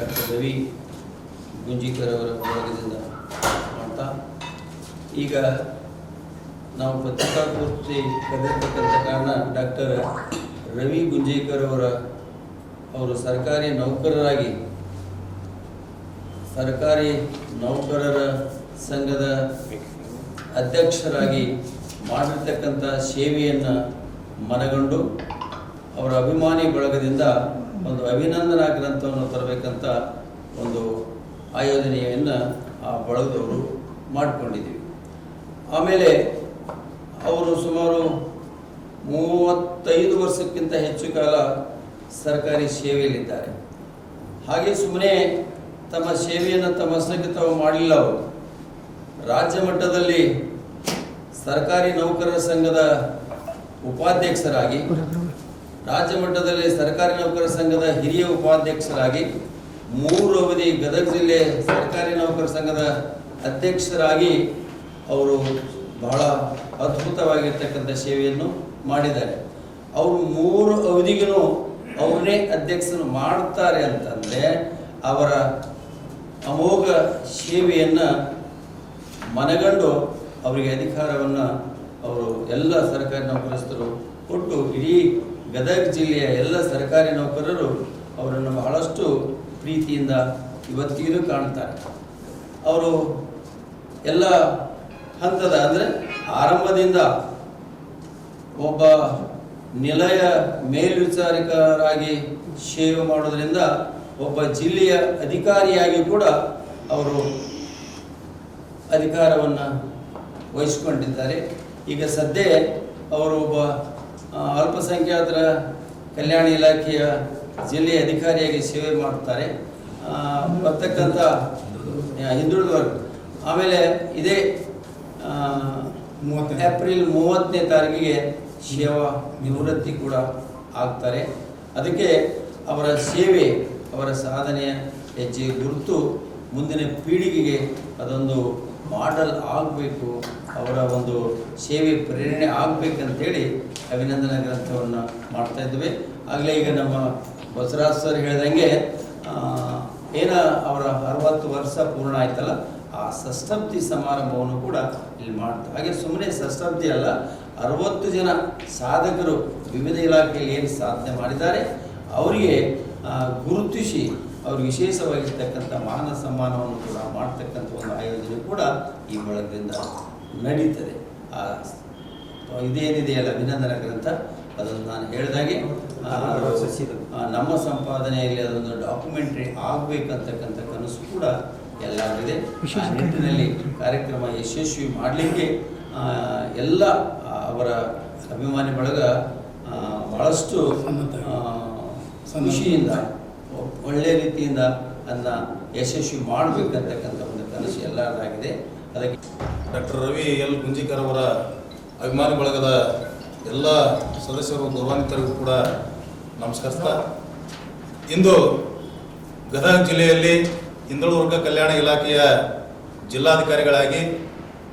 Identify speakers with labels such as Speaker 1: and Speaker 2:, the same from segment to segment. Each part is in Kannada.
Speaker 1: ಡಾಕ್ಟರ್ ರವಿ ಗುಂಜಿಕರ್ ಅವರ ಭಾಗದಿಂದ ಮಾಡ್ತಾ ಈಗ ನಾವು ಪತ್ರಿಕಾಗೋಷ್ಠಿ ಕರೆದಿರ್ತಕ್ಕಂಥ ಕಾರಣ ಡಾಕ್ಟರ್ ರವಿ ಗುಂಜೇಕರ್ ಅವರ, ಅವರು ಸರ್ಕಾರಿ ನೌಕರರಾಗಿ, ಸರ್ಕಾರಿ ನೌಕರರ ಸಂಘದ ಅಧ್ಯಕ್ಷರಾಗಿ ಮಾಡಿರ್ತಕ್ಕಂಥ ಸೇವೆಯನ್ನು ಮನಗಂಡು ಅವರ ಅಭಿಮಾನಿ ಬಳಗದಿಂದ ಒಂದು ಅಭಿನಂದನಾ ಗ್ರಂಥವನ್ನು ತರಬೇಕಂತ ಒಂದು ಆಯೋಜನೆಯನ್ನು ಆ ಬಳಗದವರು ಮಾಡಿಕೊಂಡಿದ್ದೀವಿ. ಆಮೇಲೆ ಅವರು ಸುಮಾರು ಮೂವತ್ತೈದು ವರ್ಷಕ್ಕಿಂತ ಹೆಚ್ಚು ಕಾಲ ಸರ್ಕಾರಿ ಸೇವೆಯಲ್ಲಿದ್ದಾರೆ. ಹಾಗೆ ಸುಮ್ಮನೆ ತಮ್ಮ ಸೇವೆಯನ್ನು ತಮ್ಮ ಸಂಗೀತವು ತಾವು ಮಾಡಲಿಲ್ಲ ಅವರು. ರಾಜ್ಯ ಮಟ್ಟದಲ್ಲಿ ಸರ್ಕಾರಿ ನೌಕರರ ಸಂಘದ ಉಪಾಧ್ಯಕ್ಷರಾಗಿ ರಾಜ್ಯ ಮಟ್ಟದಲ್ಲಿ ಸರ್ಕಾರಿ ನೌಕರ ಸಂಘದ ಹಿರಿಯ ಉಪಾಧ್ಯಕ್ಷರಾಗಿ, ಮೂರು ಅವಧಿ ಗದಗ ಜಿಲ್ಲೆ ಸರ್ಕಾರಿ ನೌಕರ ಸಂಘದ ಅಧ್ಯಕ್ಷರಾಗಿ ಅವರು ಬಹಳ ಅದ್ಭುತವಾಗಿರ್ತಕ್ಕಂಥ ಸೇವೆಯನ್ನು ಮಾಡಿದ್ದಾರೆ. ಅವರು ಮೂರು ಅವಧಿಗೂ ಅವರೇ ಅಧ್ಯಕ್ಷರು ಮಾಡ್ತಾರೆ ಅಂತಂದರೆ, ಅವರ ಅಮೋಘ ಸೇವೆಯನ್ನು ಮನಗಂಡು ಅವರಿಗೆ ಅಧಿಕಾರವನ್ನು ಅವರು ಎಲ್ಲ ಸರ್ಕಾರಿ ನೌಕರಸ್ಥರು ಕೊಟ್ಟು ಇಡೀ ಗದಗ ಜಿಲ್ಲೆಯ ಎಲ್ಲ ಸರ್ಕಾರಿ ನೌಕರರು ಅವರನ್ನು ಬಹಳಷ್ಟು ಪ್ರೀತಿಯಿಂದ ಇವತ್ತಿಗೂ ಕಾಣ್ತಾರೆ ಅವರು ಎಲ್ಲ ಹಂತದ ಅಂದರೆ ಆರಂಭದಿಂದ ಒಬ್ಬ ನಿಲಯ ಮೇಲ್ವಿಚಾರಕರಾಗಿ ಸೇವೆ ಮಾಡೋದರಿಂದ ಒಬ್ಬ ಜಿಲ್ಲೆಯ ಅಧಿಕಾರಿಯಾಗಿ ಕೂಡ ಅವರು ಅಧಿಕಾರವನ್ನು ವಹಿಸಿಕೊಂಡಿದ್ದಾರೆ. ಈಗ ಸದ್ಯ ಅವರು ಒಬ್ಬ ಅಲ್ಪಸಂಖ್ಯಾತರ ಕಲ್ಯಾಣ ಇಲಾಖೆಯ ಜಿಲ್ಲೆಯ ಅಧಿಕಾರಿಯಾಗಿ ಸೇವೆ ಮಾಡ್ತಾರೆ ಬರ್ತಕ್ಕಂಥ ಹಿಂದುಳಿದ ವರ್ಗ ಆಮೇಲೆ ಇದೇ ಏಪ್ರಿಲ್ ಮೂವತ್ತನೇ ತಾರೀಕಿಗೆ ಸೇವಾ ನಿವೃತ್ತಿ ಕೂಡ ಆಗ್ತಾರೆ. ಅದಕ್ಕೆ ಅವರ ಸೇವೆ ಅವರ ಸಾಧನೆಯ ಹೆಜ್ಜೆ ಗುರುತು ಮುಂದಿನ ಪೀಳಿಗೆಗೆ ಅದೊಂದು ಮಾಡಲ್ ಆಗಬೇಕು ಅವರ ಒಂದು ಸೇವೆ ಪ್ರೇರಣೆ ಆಗಬೇಕಂತೇಳಿ ಅಭಿನಂದನಾ ಗ್ರಂಥವನ್ನು ಮಾಡ್ತಾ ಇದ್ವಿ ಆಗಲೇ ಈಗ ನಮ್ಮ ಬಸವರಾಜ್ ಸರ್ ಹೇಳ್ದಂಗೆ ಏನ ಅವರ ಅರವತ್ತು ವರ್ಷ ಪೂರ್ಣ ಆಯ್ತಲ್ಲ, ಆ ಷಷ್ಠಬ್ದಿ ಸಮಾರಂಭವನ್ನು ಕೂಡ ಇಲ್ಲಿ ಮಾಡ್ತಾರೆ ಹಾಗೆ ಸುಮ್ಮನೆ ಷಷ್ಠಬ್ದಿ ಅಲ್ಲ, ಅರವತ್ತು ಜನ ಸಾಧಕರು ವಿವಿಧ ಇಲಾಖೆಯಲ್ಲಿ ಏನು ಸಾಧನೆ ಮಾಡಿದ್ದಾರೆ, ಅವರಿಗೆ ಗುರುತಿಸಿ ಅವ್ರಿಗೆ ವಿಶೇಷವಾಗಿರ್ತಕ್ಕಂಥ ಮಾನ ಸಮ್ಮಾನವನ್ನು ಕೂಡ ಮಾಡ್ತಕ್ಕಂಥ ಒಂದು ಆಯೋಜನೆ ಕೂಡ ಈ ಬಳಗದಿಂದ ನಡೀತದೆ. ಆ ಇದೇನಿದೆಯಲ್ಲ ಅಭಿನಂದನ ಗ್ರಂಥ ಅದನ್ನು ನಾನು ಹೇಳಿದಾಗೆ ನಮ್ಮ ಸಂಪಾದನೆಯಲ್ಲಿ ಅದೊಂದು ಡಾಕ್ಯುಮೆಂಟ್ರಿ ಆಗಬೇಕಂತಕ್ಕಂಥ ಕನಸು ಕೂಡ ಎಲ್ಲರಿದೆ ಆ ನಿಟ್ಟಿನಲ್ಲಿ ಕಾರ್ಯಕ್ರಮ ಯಶಸ್ವಿ ಮಾಡಲಿಕ್ಕೆ ಎಲ್ಲ ಅವರ ಅಭಿಮಾನಿ ಬಳಗ ಬಹಳಷ್ಟು ಖುಷಿಯಿಂದ ಒಳ್ಳೆ ರೀತಿಯಿಂದ ಅದನ್ನ ಯಶಸ್ವಿ ಮಾಡಬೇಕಂತಕ್ಕಂಥ ಒಂದು ಕನಸು ಎಲ್ಲರದಾಗಿದೆ. ಅದಕ್ಕೆ
Speaker 2: ಡಾಕ್ಟರ್ ರವಿ ಎಲ್. ಗುಂಜಿಕರ್ ಅವರ ಅಭಿಮಾನಿ ಬಳಗದ ಎಲ್ಲ ಸದಸ್ಯರು, ಗೌರವಾನ್ವಿತರಿಗೂ ಕೂಡ ನಮಸ್ಕರಿಸ್ತಾ ಇಂದು ಗದಗ ಜಿಲ್ಲೆಯಲ್ಲಿ ಹಿಂದುಳಿದ ಕಲ್ಯಾಣ ಇಲಾಖೆಯ ಜಿಲ್ಲಾಧಿಕಾರಿಗಳಾಗಿ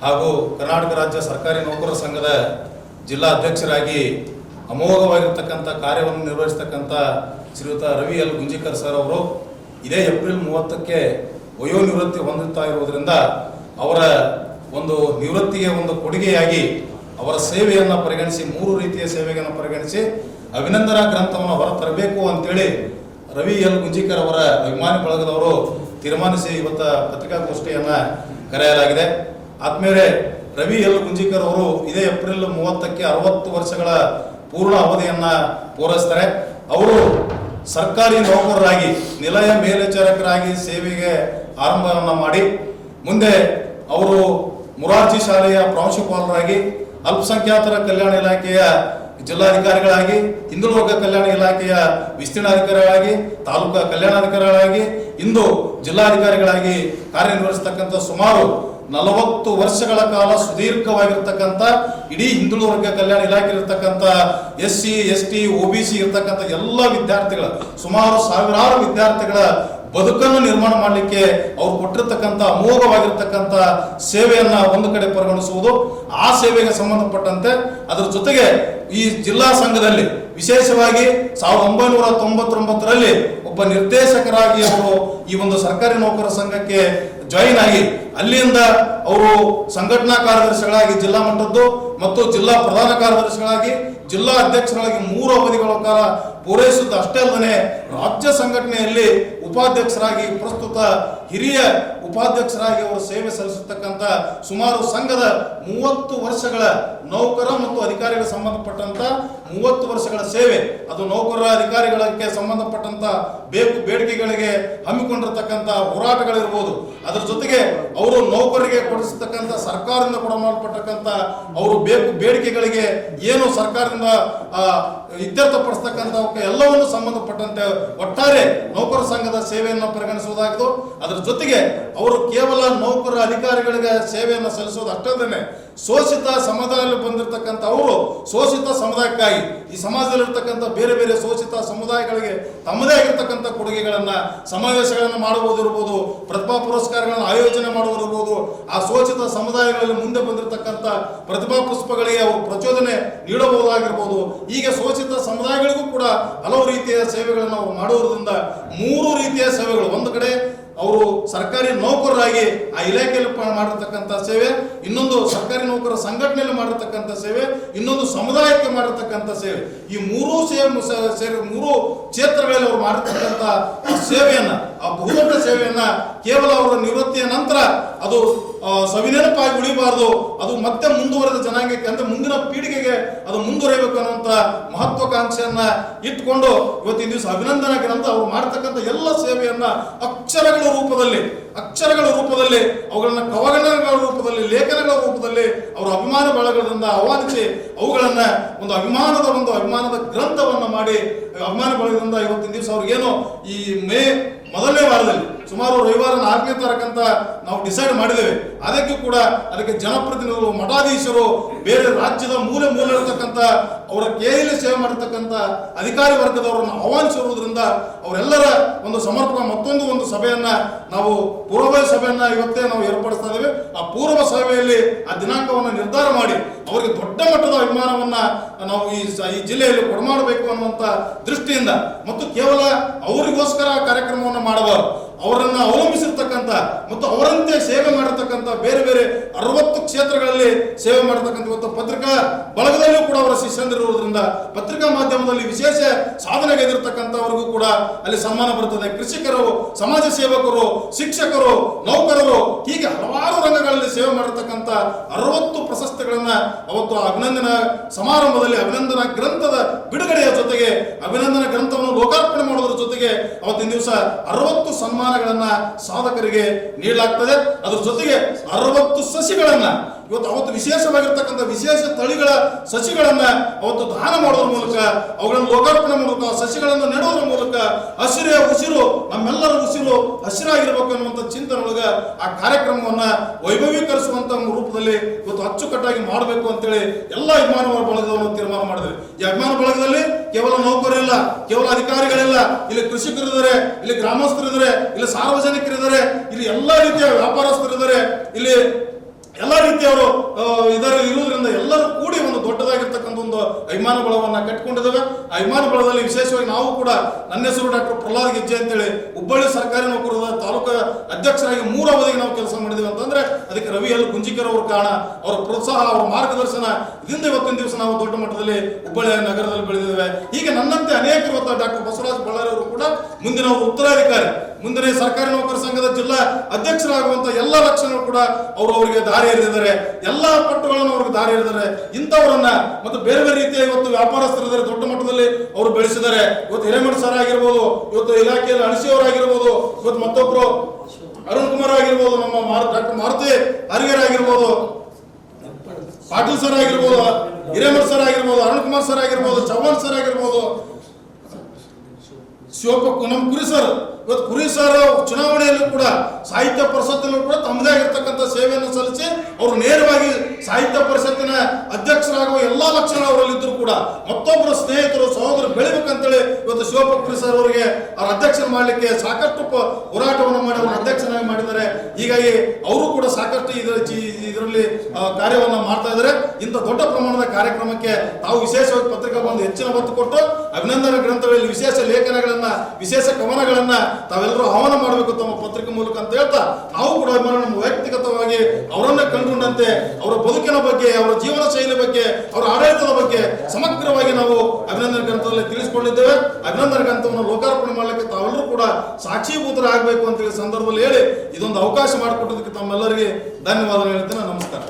Speaker 2: ಹಾಗೂ ಕರ್ನಾಟಕ ರಾಜ್ಯ ಸರ್ಕಾರಿ ನೌಕರರ ಸಂಘದ ಜಿಲ್ಲಾ ಅಧ್ಯಕ್ಷರಾಗಿ ಅಮೋಘವಾಗಿರ್ತಕ್ಕಂಥ ಕಾರ್ಯವನ್ನು ನಿರ್ವಹಿಸ್ತಕ್ಕಂಥ ಶ್ರೀಯುತ ರವಿ ಎಲ್. ಗುಂಜಿಕರ್ ಸರ್ ಅವರು ಇದೇ ಏಪ್ರಿಲ್ ಮೂವತ್ತಕ್ಕೆ ವಯೋನಿವೃತ್ತಿ ಹೊಂದುತ್ತಾ ಇರುವುದರಿಂದ ಅವರ ಒಂದು ನಿವೃತ್ತಿಗೆ ಒಂದು ಕೊಡುಗೆಯಾಗಿ ಅವರ ಸೇವೆಯನ್ನು ಪರಿಗಣಿಸಿ, ಮೂರು ರೀತಿಯ ಸೇವೆಯನ್ನು ಪರಿಗಣಿಸಿ ಅಭಿನಂದನಾ ಗ್ರಂಥವನ್ನು ಹೊರತರಬೇಕು ಅಂತೇಳಿ ರವಿ ಎಲ್. ಗುಂಜಿಕರ್ ಅವರ ಅಭಿಮಾನಿ ಬಳಗದವರು ತೀರ್ಮಾನಿಸಿ ಇವತ್ತ ಪತ್ರಿಕಾಗೋಷ್ಠಿಯನ್ನು ಕರೆಯಲಾಗಿದೆ. ಆದ್ಮೇಲೆ ರವಿ ಎಲ್. ಗುಂಜಿಕರ್ ಅವರು ಇದೇ ಏಪ್ರಿಲ್ ಮೂವತ್ತಕ್ಕೆ ಅರವತ್ತು ವರ್ಷಗಳ ಪೂರ್ಣ ಅವಧಿಯನ್ನು ಪೂರೈಸ್ತಾರೆ. ಅವರು ಸರ್ಕಾರಿ ನೌಕರರಾಗಿ, ನಿಲಯ ಮೇಲ್ವಿಚಾರಕರಾಗಿ ಸೇವೆಗೆ ಆರಂಭವನ್ನು ಮಾಡಿ, ಮುಂದೆ ಅವರು ಮುರಾರ್ಜಿ ಶಾಲೆಯ ಪ್ರಾಂಶುಪಾಲರಾಗಿ ಅಲ್ಪಸಂಖ್ಯಾತರ ಕಲ್ಯಾಣ ಇಲಾಖೆಯ ಜಿಲ್ಲಾಧಿಕಾರಿಗಳಾಗಿ ಹಿಂದುಳಿದ ಕಲ್ಯಾಣ ಇಲಾಖೆಯ ವಿಸ್ತೀರ್ಣಾಧಿಕಾರಿಗಳಾಗಿ, ತಾಲೂಕಾ ಕಲ್ಯಾಣಾಧಿಕಾರಿಗಳಾಗಿ, ಇಂದು ಜಿಲ್ಲಾಧಿಕಾರಿಗಳಾಗಿ ಕಾರ್ಯನಿರ್ವಹಿಸತಕ್ಕಂಥ ಸುಮಾರು ನಲವತ್ತು ವರ್ಷಗಳ ಕಾಲ ಸುದೀರ್ಘವಾಗಿರ್ತಕ್ಕಂಥ ಇಡೀ ಹಿಂದುಳಿದ ವರ್ಗ ಕಲ್ಯಾಣ ಇಲಾಖೆ ಇರತಕ್ಕಂಥ S C S T O B C ಇರತಕ್ಕಂಥ ಎಲ್ಲ ವಿದ್ಯಾರ್ಥಿಗಳ, ಸುಮಾರು ಸಾವಿರಾರು ವಿದ್ಯಾರ್ಥಿಗಳ ಬದುಕನ್ನು ನಿರ್ಮಾಣ ಮಾಡಲಿಕ್ಕೆ ಅವ್ರು ಕೊಟ್ಟಿರ್ತಕ್ಕಂಥ ಅಮೋಘವಾಗಿರ್ತಕ್ಕಂಥ ಸೇವೆಯನ್ನ ಒಂದು ಕಡೆ ಪರಿಗಣಿಸುವುದು, ಆ ಸೇವೆಗೆ ಸಂಬಂಧಪಟ್ಟಂತೆ ಅದರ ಜೊತೆಗೆ ಈ ಜಿಲ್ಲಾ ಸಂಘದಲ್ಲಿ ವಿಶೇಷವಾಗಿ ಸಾವಿರದ ಒಂಬೈನೂರ ತೊಂಬತ್ತೊಂಬತ್ತರಲ್ಲಿ ಒಬ್ಬ ನಿರ್ದೇಶಕರಾಗಿ ಅವರು ಈ ಒಂದು ಸರ್ಕಾರಿ ನೌಕರರ ಸಂಘಕ್ಕೆ ಜಾಯಿನ್ ಆಗಿ, ಅಲ್ಲಿಂದ ಅವರು ಸಂಘಟನಾ ಕಾರ್ಯದರ್ಶಿಗಳಾಗಿ ಜಿಲ್ಲಾ ಮಟ್ಟದ್ದು ಮತ್ತು ಜಿಲ್ಲಾ ಪ್ರಧಾನ ಕಾರ್ಯದರ್ಶಿಗಳಾಗಿ ಜಿಲ್ಲಾ ಅಧ್ಯಕ್ಷರಾಗಿ ಮೂರು ಅವಧಿಗಳ ಕಾಲ ಪೂರೈಸುತ್ತ ಅಷ್ಟೇ ಅಲ್ಲದೆ ರಾಜ್ಯ ಸಂಘಟನೆಯಲ್ಲಿ ಉಪಾಧ್ಯಕ್ಷರಾಗಿ ಪ್ರಸ್ತುತ ಹಿರಿಯ ಉಪಾಧ್ಯಕ್ಷರಾಗಿ ಅವರು ಸೇವೆ ಸಲ್ಲಿಸತಕ್ಕಂಥ ಸುಮಾರು ಸಂಘದ ಮೂವತ್ತು ವರ್ಷಗಳ ನೌಕರ ಮತ್ತು ಅಧಿಕಾರಿಗಳಿಗೆ ಸಂಬಂಧಪಟ್ಟಂತ ಮೂವತ್ತು ವರ್ಷಗಳ ಸೇವೆ. ಅದು ನೌಕರರ ಅಧಿಕಾರಿಗಳಿಗೆ ಸಂಬಂಧಪಟ್ಟಂತ ಬೇಕು ಬೇಡಿಕೆಗಳಿಗೆ ಹಮ್ಮಿಕೊಂಡಿರ್ತಕ್ಕಂಥ ಹೋರಾಟಗಳಿರ್ಬೋದು. ಅದರ ಜೊತೆಗೆ ಅವರು ನೌಕರರಿಗೆ ಕೊಡಿಸತಕ್ಕಂಥ ಸರ್ಕಾರದಿಂದ ಕೊಡಮಾಡಲ್ಪಟ್ಟಕ್ಕಂಥ ಅವರು ಬೇಕು ಬೇಡಿಕೆಗಳಿಗೆ ಏನು ಸರ್ಕಾರದಿಂದ ಇತ್ಯರ್ಥಪಡಿಸ್ತಕ್ಕಂಥ ಎಲ್ಲವನ್ನು ಸಂಬಂಧಪಟ್ಟಂತೆ ಒಟ್ಟಾರೆ ನೌಕರ ಸಂಘದ ಸೇವೆಯನ್ನು ಪರಿಗಣಿಸುವುದಾಗಿದ್ದು, ಅದರ ಜೊತೆಗೆ ಅವರು ಕೇವಲ ನೌಕರ ಅಧಿಕಾರಿಗಳಿಗೆ ಸೇವೆಯನ್ನು ಸಲ್ಲಿಸೋದು ಅಷ್ಟೇ ಶೋಷಿತ ಸಮುದಾಯದಲ್ಲಿ ಬಂದಿರತಕ್ಕಂಥ ಅವರು ಶೋಷಿತ ಸಮುದಾಯಕ್ಕಾಗಿ. ಈ ಸಮಾಜದಲ್ಲಿರ್ತಕ್ಕಂಥ ಬೇರೆ ಬೇರೆ ಶೋಷಿತ ಸಮುದಾಯಗಳಿಗೆ ತಮ್ಮದೇ ಆಗಿರ್ತಕ್ಕಂಥ ಕೊಡುಗೆಗಳನ್ನು, ಸಮಾವೇಶಗಳನ್ನು ಮಾಡುವುದಿರ್ಬೋದು, ಪ್ರತಿಭಾ ಪುರಸ್ಕಾರಗಳನ್ನು ಆಯೋಜನೆ ಮಾಡುವುದಿರ್ಬೋದು, ಆ ಶೋಷಿತ ಸಮುದಾಯಗಳಲ್ಲಿ ಮುಂದೆ ಬಂದಿರತಕ್ಕಂಥ ಪ್ರತಿಭಾ ಪುಷ್ಪಗಳಿಗೆ ಅವರು ಪ್ರಚೋದನೆ ನೀಡಬಹುದಾಗಿರ್ಬೋದು. ಹೀಗೆ ಶೋಷಿತ ಸಮುದಾಯಗಳಿಗೂ ಕೂಡ ಹಲವು ರೀತಿಯ ಸೇವೆಗಳನ್ನು ಅವರು ಮಾಡುವುದರಿಂದ ಮೂರು ರೀತಿಯ ಸೇವೆಗಳು. ಒಂದು ಕಡೆ ಅವರು ಸರ್ಕಾರಿ ನೌಕರರಾಗಿ ಆ ಇಲಾಖೆಯಲ್ಲಿ ಮಾಡಿರ್ತಕ್ಕಂಥ ಸೇವೆ, ಇನ್ನೊಂದು ಸರ್ಕಾರಿ ನೌಕರರ ಸಂಘಟನೆಯಲ್ಲಿ ಮಾಡಿರ್ತಕ್ಕಂಥ ಸೇವೆ, ಇನ್ನೊಂದು ಸಮುದಾಯಕ್ಕೆ ಮಾಡಿರ್ತಕ್ಕಂಥ ಸೇವೆ. ಈ ಮೂರೂ ಸೇವೆ ಮೂರು ಕ್ಷೇತ್ರಗಳಲ್ಲಿ ಅವರು ಮಾಡಿರ್ತಕ್ಕಂಥ ಸೇವೆಯನ್ನ ಆ ಬಹುದೊಡ್ಡ ಸೇವೆಯನ್ನ ಕೇವಲ ಅವರ ನಿವೃತ್ತಿಯ ನಂತರ ಅದು ಸವಿನೆನಪಾಗಿ ಉಳಿಬಾರದು. ಅದು ಮತ್ತೆ ಮುಂದುವರೆದ ಜನಾಂಗಕ್ಕೆ, ಅಂದ್ರೆ ಮುಂದಿನ ಪೀಳಿಗೆಗೆ ಅದು ಮುಂದುವರಿಯಬೇಕು ಅನ್ನುವಂತ ಮಹತ್ವಾಕಾಂಕ್ಷೆಯನ್ನ ಇಟ್ಕೊಂಡು ಇವತ್ತಿನ ದಿವಸ ಅಭಿನಂದನಾ ಗ್ರಂಥ ಅವರು ಮಾಡ್ತಕ್ಕಂಥ ಎಲ್ಲ ಸೇವೆಯನ್ನ ಅಕ್ಷರಗಳ ರೂಪದಲ್ಲಿ ಅಕ್ಷರಗಳ ರೂಪದಲ್ಲಿ, ಅವುಗಳನ್ನ ಕವಗಣಗಳ ರೂಪದಲ್ಲಿ, ಲೇಖನಗಳ ರೂಪದಲ್ಲಿ ಅವರ ಅಭಿಮಾನ ಬಳಗದಿಂದ ಆಹ್ವಾನಿಸಿ ಅವುಗಳನ್ನ ಒಂದು ಅಭಿಮಾನದ ಒಂದು ಅಭಿಮಾನದ ಗ್ರಂಥವನ್ನ ಮಾಡಿ, ಅಭಿಮಾನ ಬಳಗದಿಂದ ಇವತ್ತಿನ ದಿವಸ ಅವ್ರಿಗೇನು ಈ ಮೇ അതല്ലേ മാറുന്നില്ല ಸುಮಾರು ರವಿವಾರ ನಾಲ್ಕನೇ ತಾರೀಕಂತ ನಾವು ಡಿಸೈಡ್ ಮಾಡಿದ್ದೇವೆ. ಅದಕ್ಕೆ ಕೂಡ ಅದಕ್ಕೆ ಜನಪ್ರತಿನಿಧಿಗಳು, ಮಠಾಧೀಶರು, ಬೇರೆ ರಾಜ್ಯದ ಮೂಲೆ ಮೂಲೆ ಇರತಕ್ಕಂಥ ಅವರ ಕೇಳಿ ಸೇವೆ ಮಾಡತಕ್ಕಂಥ ಅಧಿಕಾರಿ ವರ್ಗದವರನ್ನು ಆಹ್ವಾನಿಸಿರುವುದರಿಂದ ಅವರೆಲ್ಲರ ಒಂದು ಸಮರ್ಪಕ ಮತ್ತೊಂದು ಒಂದು ಸಭೆಯನ್ನ ನಾವು ಪೂರ್ವ ಸಭೆಯನ್ನ ಇವತ್ತೇ ನಾವು ಏರ್ಪಡಿಸ್ತಾ ಇದ್ದೇವೆ. ಆ ಪೂರ್ವ ಸಭೆಯಲ್ಲಿ ಆ ದಿನಾಂಕವನ್ನು ನಿರ್ಧಾರ ಮಾಡಿ ಅವರಿಗೆ ದೊಡ್ಡ ಮಟ್ಟದ ಅಭಿಮಾನವನ್ನ ನಾವು ಈ ಈ ಜಿಲ್ಲೆಯಲ್ಲಿ ಕೊಡಮಾಡಬೇಕು ಅನ್ನುವಂತ ದೃಷ್ಟಿಯಿಂದ ಮತ್ತು ಕೇವಲ ಅವರಿಗೋಸ್ಕರ ಕಾರ್ಯಕ್ರಮವನ್ನು ಮಾಡಬಾರದು. ಅವರನ್ನ ಅವಲಂಬಿಸಿರ್ತಕ್ಕಂಥ ಮತ್ತು ಅವರಂತೆ ಸೇವೆ ಮಾಡಿರ್ತಕ್ಕಂಥ ಬೇರೆ ಬೇರೆ ಅರವತ್ತು ಕ್ಷೇತ್ರಗಳಲ್ಲಿ ಸೇವೆ ಮಾಡತಕ್ಕಂಥ ಇವತ್ತು ಪತ್ರಿಕಾ ಬಳಗದಲ್ಲೂ ಕೂಡ ಅವರ ಶಿಷ್ಯಂದಿರುವುದರಿಂದ ಪತ್ರಿಕಾ ಮಾಧ್ಯಮದಲ್ಲಿ ವಿಶೇಷ ಸಾಧನೆಗೈದಿರ್ತಕ್ಕಂಥವರಿಗೂ ಕೂಡ ಅಲ್ಲಿ ಸನ್ಮಾನ ಬರುತ್ತದೆ. ಕೃಷಿಕರು, ಸಮಾಜ ಸೇವಕರು, ಶಿಕ್ಷಕರು, ನೌಕರರು ಹೀಗೆ ಹಲವಾರು ರಂಗಗಳಲ್ಲಿ ಸೇವೆ ಮಾಡಿರ್ತಕ್ಕಂಥ ಅರವತ್ತು ಪ್ರಶಸ್ತಿಗಳನ್ನ ಅವತ್ತು ಅಭಿನಂದನಾ ಸಮಾರಂಭದಲ್ಲಿ ಅಭಿನಂದನಾ ಗ್ರಂಥದ ಬಿಡುಗಡೆಯ ಜೊತೆಗೆ ಅಭಿನಂದನಾ ಮಾಡೋದ್ರ ಜೊತೆಗೆ ಅವತ್ತಿನ ದಿವಸ ಅರವತ್ತು ಸನ್ಮಾನಗಳನ್ನ ಸಾಧಕರಿಗೆ ನೀಡಲಾಗ್ತದೆ. ಅದ್ರ ಜೊತೆಗೆ ಅರವತ್ತು ಸಸಿಗಳನ್ನ ಇವತ್ತು ಅವತ್ತು ವಿಶೇಷವಾಗಿರ್ತಕ್ಕಂಥ ವಿಶೇಷ ತಳಿಗಳ ಸಸಿಗಳನ್ನ ಅವತ್ತು ದಾನ ಮಾಡುವ ಮೂಲಕ ಅವುಗಳನ್ನು ಲೋಕಾರ್ಪಣೆ ಮೂಲಕ, ಸಸಿಗಳನ್ನು ನೆಡೋದ್ರ ಮೂಲಕ ಹಸಿರೇ ಉಸಿರು, ನಮ್ಮೆಲ್ಲರ ಉಸಿರು ಹಸಿರಾಗಿರ್ಬೇಕು ಅನ್ನುವಂಥ ಚಿಂತನೆ ಒಳಗ ಆ ಕಾರ್ಯಕ್ರಮವನ್ನ ವೈಭವೀಕರಿಸುವಂತ ರೂಪದಲ್ಲಿ ಇವತ್ತು ಅಚ್ಚುಕಟ್ಟಾಗಿ ಮಾಡಬೇಕು ಅಂತೇಳಿ ಎಲ್ಲ ಅಭಿಮಾನ ಬಳಗವನ್ನು ತೀರ್ಮಾನ ಮಾಡಿದ್ವಿ. ಈ ಅಭಿಮಾನ ಬಳಗದಲ್ಲಿ ಕೇವಲ ನೌಕರರಿಲ್ಲ, ಕೇವಲ ಅಧಿಕಾರಿಗಳಿಲ್ಲ. ಇಲ್ಲಿ ಕೃಷಿಕರಿದ್ದಾರೆ, ಇಲ್ಲಿ ಗ್ರಾಮಸ್ಥರಿದ್ದಾರೆ, ಇಲ್ಲಿ ಸಾರ್ವಜನಿಕರಿದ್ದಾರೆ, ಇಲ್ಲಿ ಎಲ್ಲಾ ರೀತಿಯ ವ್ಯಾಪಾರಸ್ಥರಿದ್ದಾರೆ. ಇಲ್ಲಿ ಎಲ್ಲ ರೀತಿಯವರು ಇದರಲ್ಲಿ ಇದರ ಇರುವುದರಿಂದ ಎಲ್ಲರೂ ಕೂಡಿ ಒಂದು ದೊಡ್ಡದಾಗಿರ್ತಕ್ಕಂಥ ಒಂದು ಅಭಿಮಾನ ಬಳವನ್ನ ಕಟ್ಟಿಕೊಂಡಿದ್ದೇವೆ. ಅಭಿಮಾನ ಬಳದಲ್ಲಿ ವಿಶೇಷವಾಗಿ ನಾವು ಕೂಡ ನನ್ನ ಹೆಸರು ಡಾಕ್ಟರ್ ಪ್ರಹ್ಲಾದ್ ಗೆಜ್ಜೆ ಅಂತೇಳಿ ಹುಬ್ಬಳ್ಳಿ ಸರ್ಕಾರಿ ನೌಕರರ ತಾಲೂಕು ಅಧ್ಯಕ್ಷರಾಗಿ ಮೂರು ಅವಧಿಗೆ ನಾವು ಕೆಲಸ ಮಾಡಿದ್ದೇವೆ ಅಂತಂದ್ರೆ ಅದಕ್ಕೆ ರವಿ ಎಲ್ ಗುಂಜಿಕರ್ ಅವ್ರ ಕಾರಣ, ಅವರ ಪ್ರೋತ್ಸಾಹ, ಅವರ ಮಾರ್ಗದರ್ಶನ ಇದರಿಂದ ಇವತ್ತಿನ ದಿವಸ ನಾವು ದೊಡ್ಡ ಮಟ್ಟದಲ್ಲಿ ಹುಬ್ಬಳ್ಳಿ ನಗರದಲ್ಲಿ ಬೆಳೆದಿದ್ದೇವೆ. ಈಗ ನನ್ನಂತೆ ಅನೇಕ ಇವತ್ತು ಡಾಕ್ಟರ್ ಬಸವರಾಜ ಬಳ್ಳಾರಿ ಅವರು ಕೂಡ ಮುಂದಿನ ಉತ್ತರಾಧಿಕಾರಿ, ಮುಂದಿನ ಸರ್ಕಾರಿ ನೌಕರ ಸಂಘದ ಜಿಲ್ಲಾ ಅಧ್ಯಕ್ಷರಾಗುವಂತ ಎಲ್ಲ ಲಕ್ಷಣಗಳು ಕೂಡ ಅವರು ಅವರಿಗೆ ದಾರಿ ಎರೆದಿದ್ದಾರೆ ಎಲ್ಲ ಪಟ್ಟುಗಳನ್ನು ಅವ್ರಿಗೆ ದಾರಿ ಎರೆದಿದ್ದಾರೆ ಇಂಥವರನ್ನ ಮತ್ತು ಬೇರೆ ಬೇರೆ ರೀತಿಯ ಇವತ್ತು ವ್ಯಾಪಾರಸ್ಥರಿದ್ದಾರೆ ದೊಡ್ಡ ಮಟ್ಟದಲ್ಲಿ ಅವರು ಬೆಳೆಸಿದ್ದಾರೆ. ಇವತ್ತು ಹಿರೇಮಠ ಸರ್ ಆಗಿರ್ಬೋದು, ಇವತ್ತು ಇಲಾಖೆಯಲ್ಲಿ ಅಳಿಸಿ ಅವರಾಗಿರ್ಬೋದು ಇವತ್ತು ಮತ್ತೊಬ್ರು ಅರುಣ್ ಕುಮಾರ್ ಆಗಿರ್ಬೋದು, ನಮ್ಮ ಡಾಕ್ಟರ್ ಮಾರುತಿ ಹರಿಗರ್ ಆಗಿರ್ಬೋದು, ಪಾಟೀಲ್ ಸರ್ ಆಗಿರ್ಬೋದು, ಹಿರೇಮಠ ಸರ್ ಆಗಿರ್ಬೋದು, ಅರುಣ್ ಕುಮಾರ್ ಸರ್ ಆಗಿರ್ಬೋದು, ಚವ್ಹಾಣ್ ಸರ್ ಆಗಿರ್ಬೋದು, ಶಿವಪ್ಪ ನಮ್ಮ ಕುರಿ ಸರ್ ಇವತ್ತು ಕುರಿ ಸರ್ ಚುನಾವಣೆಯಲ್ಲೂ ಕೂಡ ಸಾಹಿತ್ಯ ಪರಿಷತ್ತಲ್ಲೂ ಕೂಡ ತಮ್ಮದೇ ಆಗಿರ್ತಕ್ಕಂಥ ಸೇವೆಯನ್ನು ಸಲ್ಲಿಸಿ ಅವರು ನೇರವಾಗಿ ಸಾಹಿತ್ಯ ಪರಿಷತ್ತಿನ ಅಧ್ಯಕ್ಷರಾಗುವ ಎಲ್ಲ ಲಕ್ಷಣ ಅವರಲ್ಲಿದ್ದರೂ ಕೂಡ ಮತ್ತೊಬ್ಬರು ಸ್ನೇಹಿತರು, ಸಹೋದರರು ಬೆಳಿಬೇಕಂತೇಳಿ ಇವತ್ತು ಶಿವಪಕ್ರಿ ಸರ್ ಅವರಿಗೆ ಅವ್ರ ಅಧ್ಯಕ್ಷನ ಮಾಡಲಿಕ್ಕೆ ಸಾಕಷ್ಟು ಹೋರಾಟವನ್ನು ಮಾಡಿ ಅವರ ಅಧ್ಯಕ್ಷನಾಗಿ ಮಾಡಿದ್ದಾರೆ. ಹೀಗಾಗಿ ಅವರು ಕೂಡ ಸಾಕಷ್ಟು ಇದರ ಇದರಲ್ಲಿ ಕಾರ್ಯವನ್ನು ಮಾಡ್ತಾ ಇದ್ದಾರೆ. ಇಂಥ ದೊಡ್ಡ ಪ್ರಮಾಣದ ಕಾರ್ಯಕ್ರಮಕ್ಕೆ ತಾವು ವಿಶೇಷವಾಗಿ ಪತ್ರಿಕಾ ಬಂದು ಹೆಚ್ಚಿನ ಒತ್ತು ಕೊಟ್ಟು ಅಭಿನಂದನ ಗ್ರಂಥಗಳಲ್ಲಿ ವಿಶೇಷ ಲೇಖನಗಳನ್ನು, ವಿಶೇಷ ಕವನಗಳನ್ನ ತಾವೆಲ್ಲರೂ ಆಹ್ವಾನ ಮಾಡಬೇಕು ತಮ್ಮ ಪತ್ರಿಕೆ ಮೂಲಕ ಅಂತ ಹೇಳ್ತಾ, ನಾವು ಕೂಡ ನಮ್ಮ ವೈಯಕ್ತಿಗತವಾಗಿ ಅವರನ್ನ ಕಂಡುಕೊಂಡಂತೆ ಅವರ ಬದುಕಿನ ಬಗ್ಗೆ, ಅವರ ಜೀವನ ಶೈಲಿ ಬಗ್ಗೆ, ಅವರ ಆಡಳಿತದ ಬಗ್ಗೆ ಸಮಗ್ರವಾಗಿ ನಾವು ಅಭಿನಂದನ ಗ್ರಂಥದಲ್ಲಿ ತಿಳಿಸಿಕೊಂಡಿದ್ದೇವೆ. ಅಭಿನಂದನ ಗ್ರಂಥವನ್ನು ಲೋಕಾರ್ಪಣೆ ಮಾಡಲಿಕ್ಕೆ ತಾವೆಲ್ಲರೂ ಕೂಡ ಸಾಕ್ಷೀಭೂತರಾಗಬೇಕು ಅಂತ ಹೇಳಿ ಸಂದರ್ಭದಲ್ಲಿ ಹೇಳಿ ಇದೊಂದು ಅವಕಾಶ ಮಾಡಿಕೊಟ್ಟದಕ್ಕೆ ತಮ್ಮೆಲ್ಲರಿಗೆ ಧನ್ಯವಾದ ಹೇಳ್ತೇನೆ. ನಮಸ್ಕಾರ.